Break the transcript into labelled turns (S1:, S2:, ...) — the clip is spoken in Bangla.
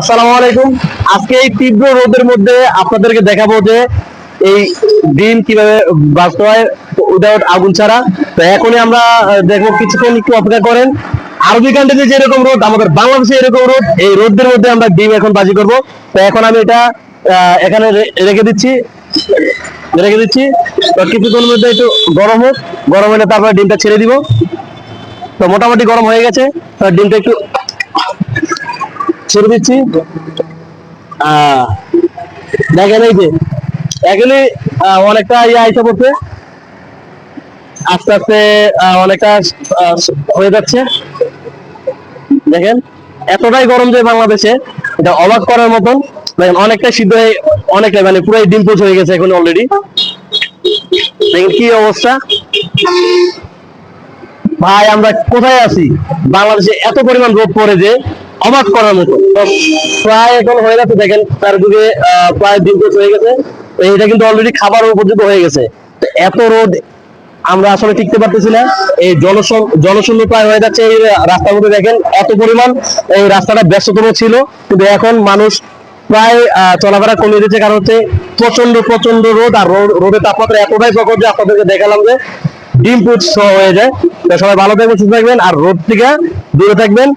S1: আসসালামু আলাইকুম। আজকে এই তীব্র রোদের মধ্যে আপনাদেরকে দেখাবো যে এই ডিম কীভাবে উইদাউট আগুন ছাড়া। তো এখনই আমরা দেখব কিছুক্ষণ একটু অপেক্ষা করেন। আরবি কান্ট্রিতে যেরকম রোদ, আমাদের বাংলাদেশে এরকম রোদ, এই রোদের মধ্যে আমরা ডিম এখন বাজি করব। তো এখন আমি এটা এখানে রেখে দিচ্ছি। রেখে দিচ্ছি। তো কিছুক্ষণের মধ্যে একটু গরম হোক, গরম হলে তারপরে ডিমটা ছেড়ে দিব। তো মোটামুটি গরম হয়ে গেছে। ডিমটা একটু ছেড়ে দিচ্ছি। দেখেন এই যে অনেকটা ইয়ে আইসা পড়ছে। আস্তে আস্তে অনেকটা হয়ে যাচ্ছে। দেখেন, এতটাই গরম যে বাংলাদেশে, এটা অবাক করার মতন। দেখেন অনেকটা সিদ্ধ হয়ে অনেকটা মানে পুরো ডিম পোচ হয়ে গেছে এখন অলরেডি দেখেন কি অবস্থা। ভাই, আমরা কোথায় আছি? বাংলাদেশে এত পরিমাণ রোদ পড়ে যে অবাক করার মতো। প্রায় এখন হয়ে গেছে দেখেন, তার দিকে প্রায় দিন হয়ে গেছে। এটা কিন্তু অলরেডি খাবার উপযুক্ত হয়ে গেছে। এত রোদ, আমরা আসলে টিকতে পারতেছি না। এই জনশূন্য প্রায় হয়ে যাচ্ছে এই রাস্তার মধ্যে, দেখেন, এত পরিমাণ এই রাস্তাটা ব্যস্ততম ছিল। কিন্তু এখন মানুষ প্রায় চলাফেরা কমিয়ে দিচ্ছে কারণ হচ্ছে প্রচণ্ড প্রচণ্ড রোদ, আর রোদ- রোদের তাপমাত্রা এতটাই প্রকট যে আপনাদেরকে দেখালাম যে ডিম পুচ হয়ে যায়। সবাই ভালো থাকবেন, সুস্থ থাকবেন, আর রোদ থেকে দূরে থাকবেন।